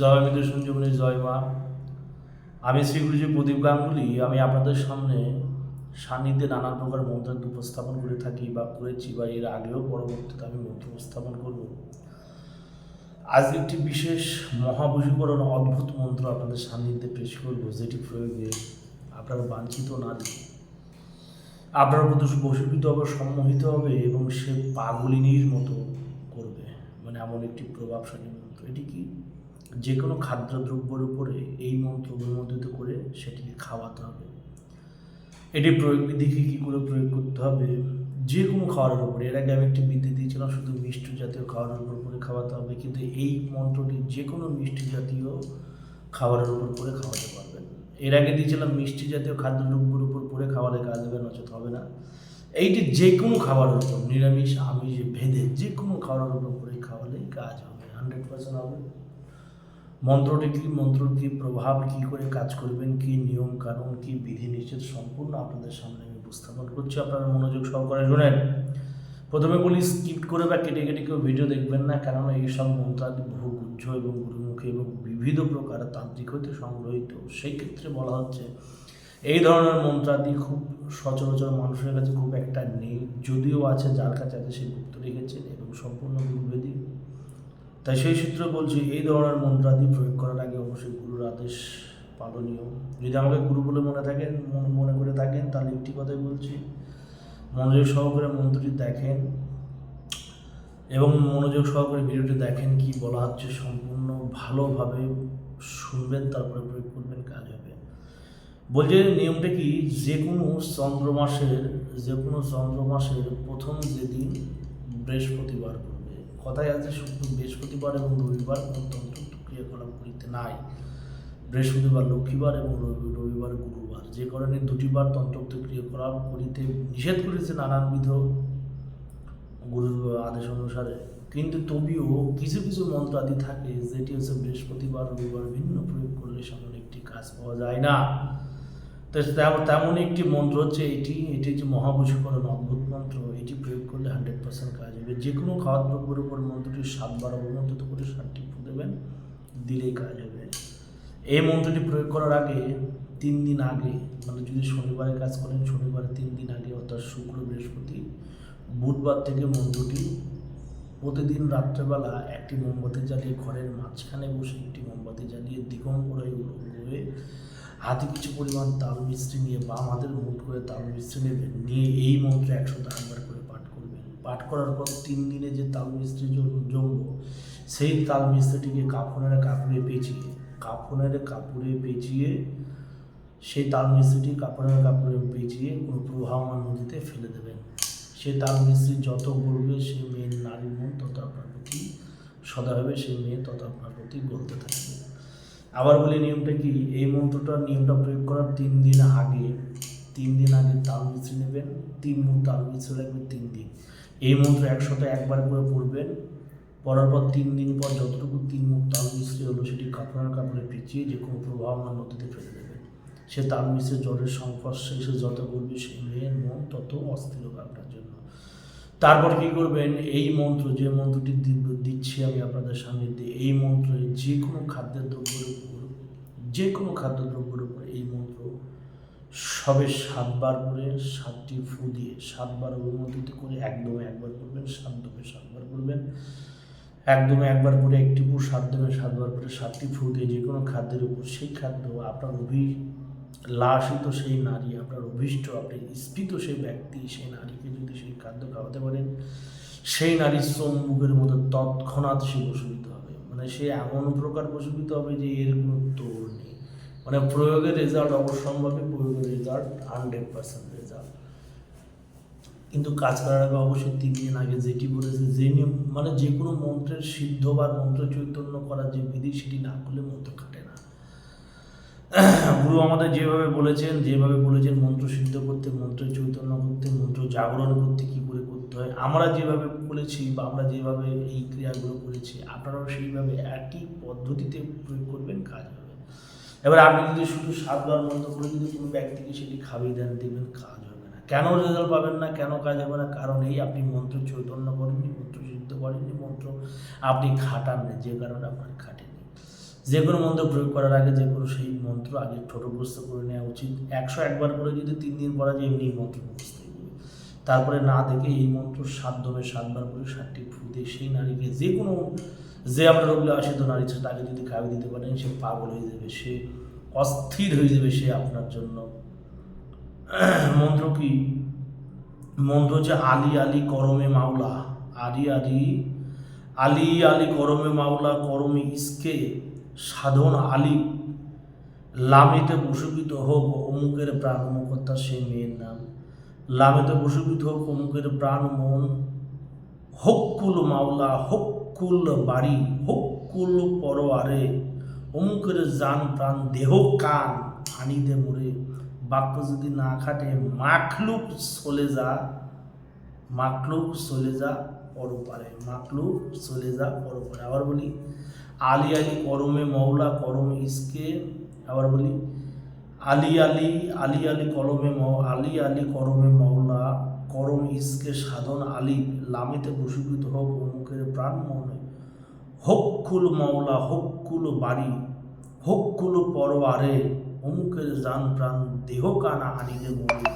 জয় মিত্র সঞ্জীবনী জয় মা। আমি শ্রী গুরুজি প্রদীপ গাঙ্গুলি, আমি আপনাদের সামনে সান্নিধ্যে নানান প্রকার মন্ত্র উপস্থাপন করে থাকি বা করেছি বা এর আগেও পরবর্তীতে আমি মন্ত্র উপস্থাপন করব। আজ একটি বিশেষ মহাবশীকরণ অদ্ভুত মন্ত্র আপনাদের সান্নিধ্যে পেশ করব, যেটি প্রয়োগে আপনার বাঞ্ছিত নারী আপনার প্রতি বশীভূত হবে, সম্মোহিত হবে এবং সে পাগলিনীর মতো করবে মানে এমন একটি প্রভাবশালী মন্ত্র। এটি কি? যে কোনো খাদ্যদ্রব্যের উপরে এই মন্ত্র অনুমোদিত করে সেটিকে খাওয়াতে হবে। এটি প্রয়োগ বিধিকে কী করে প্রয়োগ করতে হবে? যে কোনো খাবারের উপরে। এর আগে আমি একটি বিদ্যে দিয়েছিলাম, শুধু মিষ্টি জাতীয় খাওয়ার উপর করে খাওয়াতে হবে, কিন্তু এই মন্ত্রটি যে কোনো মিষ্টি জাতীয় খাবারের উপর করে খাওয়াতে পারবেন এর আগে দিয়েছিলাম, মিষ্টি জাতীয় খাদ্যদ্রব্যের উপর করে খাওয়ালে কাজ হবে নচেত হবে না। এইটি যে কোনো খাবারের উপর, নিরামিষ, আমিষ, ভেদে যে কোনো খাবারের উপর করে খাওয়ালেই কাজ হবে হান্ড্রেড পার্সেন্ট হবে। মন্ত্রটি কি মন্ত্রর কি প্রভাব কি করে কাজ করবেন, কি নিয়ম কানুন, কি বিধি নিষেধ সম্পূর্ণ আপনাদের সামনে আমি উপস্থাপন করছি, আপনারা মনোযোগ সহকারে শুনেন। প্রথমে বলি স্কিপ করে বা কেটে কেটে কেউ ভিডিও দেখবেন না, কেননা এইসব মন্ত্রাদি বহু গুজ্জ এবং গুরুমুখী এবং বিবিধ প্রকার তান্ত্রিক হইতে সংগ্রহীত। সেই ক্ষেত্রে বলা হচ্ছে, এই ধরনের মন্ত্রাদি খুব সচরাচর মানুষের কাছে খুব একটা নেই, যদিও আছে যার কাছে আছে সে গুপ্ত রেখেছেন এবং সম্পূর্ণ গুরুবেদী তাই সেই সূত্রে বলছি, এই ধরনের মন্ত্রাদি প্রয়োগ করার আগে অবশ্যই গুরুর আদেশ পালনীয়। যদি আমাকে গুরু বলে মনে থাকেন, মন- করে থাকেন, তাহলে একটি কথাই বলছি। মনোযোগ সহকারে মন্ত্রটি দেখেন এবং মনোযোগ সহকারে ভিডিওটি দেখেন কি বলা হচ্ছে। সম্পূর্ণ ভালোভাবে শুনবেন, তারপরে প্রয়োগ করবেন, কাজ হবে। বলছে, নিয়মটা কি? যে কোনো চন্দ্র মাসের যে কোনো চন্দ্র মাসের প্রথম যেদিন বৃহস্পতিবার। কথায় আছে শুক্র বৃহস্পতিবার এবং রবিবার কোনো তন্ত্র ক্রিয়াকলাপ করিতে নাই। বৃহস্পতিবার, লক্ষ্মীবার এবং রবি, রবিবার, গুরুবার। যে কারণে দুটিবার তন্ত্রোক্ত ক্রিয়াকলাপ করিতে নিষেধ করেছে নানানবিধ গুরুর আদেশ অনুসারে। কিন্তু তবুও কিছু কিছু মন্ত্র আদি থাকে, যেটি হচ্ছে বৃহস্পতিবার, রবিবার ভিন্ন প্রয়োগ করলে সেমন একটি কাজ পাওয়া যায় না। তেমন একটি মন্ত্র হচ্ছে এটি এটি হচ্ছে মহাবশীকরণ অদ্ভুত মন্ত্র। এটি প্রয়োগ করলে হান্ড্রেড পার্সেন্ট কাজ হবে। যে কোনো খাওয়ার দ্রব্যের উপর মন্ত্রটি সাতবার অবমন্ত্রিত করে ফু দেবেন, দিলেই কাজ হবে। এই মন্ত্রটি প্রয়োগ করার আগে, তিন দিন আগে মানে যদি শনিবারে কাজ করেন, শনিবারে তিন দিন আগে, অর্থাৎ শুক্র, বৃহস্পতি, বুধবার থেকে মন্ত্রটি প্রতিদিন রাত্রেবেলা একটি মোমবাতি জ্বালিয়ে ঘরের মাঝখানে বসে একটি মোমবাতি জ্বালিয়ে দিগম্বরায় হয়ে হাতে কিছু পরিমাণ তাল মিস্ত্রি নিয়ে বাম হাতের মুঠ করে তাল মিস্ত্রি নেবেন। নিয়ে এই মন্ত্র একশো একবার করে পাঠ করবেন। পাঠ করার পর তিন দিনে যে তাল মিস্ত্রি জমব, সেই তাল মিস্ত্রিটিকে কাফনের কাপড়ে পেঁচিয়ে, কাফনের কাপড়ে পেঁচিয়ে, সেই তাল মিস্ত্রিটি কাপড়ের কাপড়ে পেঁচিয়ে কোনো প্রবাহমান নদীতে ফেলে দেবেন। সে তাল মিস্ত্রি যত গড়বে সে মেয়ের নারীর মন তত আপনার প্রতি সদা হবে সেই মেয়ে তত আপনার প্রতি গলতে থাকবে। আবার বলি, নিয়মটা কি? এই মন্ত্রটার নিয়মটা প্রয়োগ করার তিন দিন আগে, তিন দিন আগে তাল মিশ্রি নেবেন, তিন মুখ তাল মিস্ত্রি রাখবেন, তিন দিন। এই মন্ত্র একসাথে একবার করে পড়বেন, পড়ার পর তিন দিন পর যতটুকু তিন মুখ তাল মিস্ত্রি হলো, সেটি কাপড়ের কাপড়ে পেঁচিয়ে যে কোনো প্রবাহমান নদীতে ফেলে দেবেন সে তাল মিশে জ্বরের সংস্পর্শে এসে যত করবে সেই মেয়ের মন তত অস্থির হবে আপনার জন্য। তারপর কি করবেন? এই মন্ত্র, যে মন্ত্রটি দিচ্ছি আমি আপনাদের সামনে দিয়ে, এই মন্ত্রে, যে কোনো খাদ্যের দ্রব্যের উপর, যে কোনো খাদ্যদ্রব্যের উপর এই মন্ত্র সবে সাতবার করে সাতটি ফু দিয়ে, সাতবার অনুমোদিত করে একদমে একবার করবেন, সাতদমে সাতবার করবেন। একদমে একবার করে একটি ফু, সাতদমে সাতবার করে সাতটি ফু দিয়ে যে কোনো খাদ্যের উপর সেই খাদ্য আপনার অভি লাসিত সেই নারী, আপনার অভিষ্ট, আপনি স্ফীত সেই ব্যক্তি, সেই নারীকে যদি সেই খাদ্য খাওয়াতে পারেন, সেই নারীর চম্বুকের মধ্যে তৎক্ষণাৎ সে বসবিত হবে। মানে সে এমন প্রকার বসবিত হবে যে এর কোনো তোড় নেই। মানে প্রয়োগের রেজাল্ট অবশ্যম্ভাবী প্রয়োগের রেজাল্ট হান্ড্রেড পার্সেন্ট রেজাল্ট কিন্তু কাজ করার আগে অবশ্যই তিন দিন আগে যেটি বলেছে, যে নিয়ম মানে যে কোনো মন্ত্রের সিদ্ধ বা মন্ত্র চৈতন্য করার যে বিধি, সেটি না করলে মন্ত্র না। গুরু আমাদের যেভাবে বলেছেন যেভাবে বলেছেন, মন্ত্র সিদ্ধ করতে, মন্ত্র চৈতন্য করতে, মন্ত্র জাগরণ করতে কী করে করতে হয়, আমরা যেভাবে বলেছি বা আমরা যেভাবে এই ক্রিয়াগুলো করেছি, আপনারাও সেইভাবে একই পদ্ধতিতে প্রয়োগ করবেন, কাজ হবে। এবার আপনি যদি শুধু সাতবার মন্ত্র করে যদি কোনো ব্যক্তিকে সেটি খাবিয়ে দেন দেখবেন কাজ হবে না। কেন রেজাল্ট পাবেন না, কেন কাজ হবে না? কারণ এই আপনি মন্ত্র চৈতন্য করেননি, মন্ত্র সিদ্ধ করেননি, মন্ত্র আপনি খাটাননি, যে কারণে আপনার খাটেনি যে কোনো মন্ত্র প্রয়োগ করার আগে যে কোনো সেই মন্ত্র আগে ঠোঁটগ্রস্ত করে নেওয়া উচিত। একশো একবার করে যদি তিন দিন পরা যায় এমনি মন্ত্র মুখস্থ। তারপরে না দেখে এই মন্ত্র সাত দমে সাতবার করে সাতটি ফু দিয়ে সেই নারীকে যে কোনো যে আপনার রোগলে আসিত নারী তাকে যদি খাওয়া দিতে পারেন, সে পাগল হয়ে যাবে, সে অস্থির হয়ে যাবে, সে আপনার জন্য। মন্ত্র কি? মন্ত্র হচ্ছে আলি আলি করমে মাওলা। আলি আলি আলি আলি করমে মাওলা, করমে ইসকে। সাধন আলী। লামেতে বসুবিত হোক অমুকের প্রাণ অমুকতা সে মেয়ের নাম। লামেতে বসুবিত হোক অমুকের প্রাণ, মন। হক্কুল মাওলা হক্কুল বাড়ি হক্কুল পরোয়ারে। অমুকের জান, প্রাণ, দেহ, কান আনিতে মরে বাক্য যদি না খাটে, মাখলুক চলে যা মাকলুক চলে যা পরপারে মাকলুক চলে যা পরপারে। আবার বলি আলী আলী করমে মৌলা করমে ইসকে, আবার বলি, আলি আলি আলি আলী কলমে আলি আলী করমে মৌলা করম ইসকে সাধন আলী, লামিতে বসীভূত হোক অমুকের প্রাণ মনে। হক্কুল মৌলা হক্কুল বাড়ি হক্কুল পরবারে, অমুকের জান প্রাণ দেহ কানা আনিলে মনে।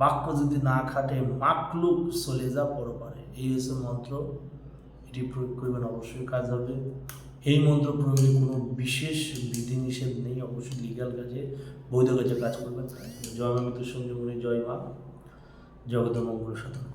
বাক্য যদি না খাটে, মাকলুক চলে যা পরপারে। এই হচ্ছে মন্ত্র। এটি প্রয়োগ করবেন অবশ্যই, কাজ হবে। এই মন্ত্র প্রয়োগে কোনো বিশেষ বিধিনিষেধ নেই, অবশ্যই লিগাল কাজে, বৈধ কাজে কাজ করবেন জয় মা মৃত্যুর সঙ্গে মনে জয় মা জগত মঙ্গল সাধন।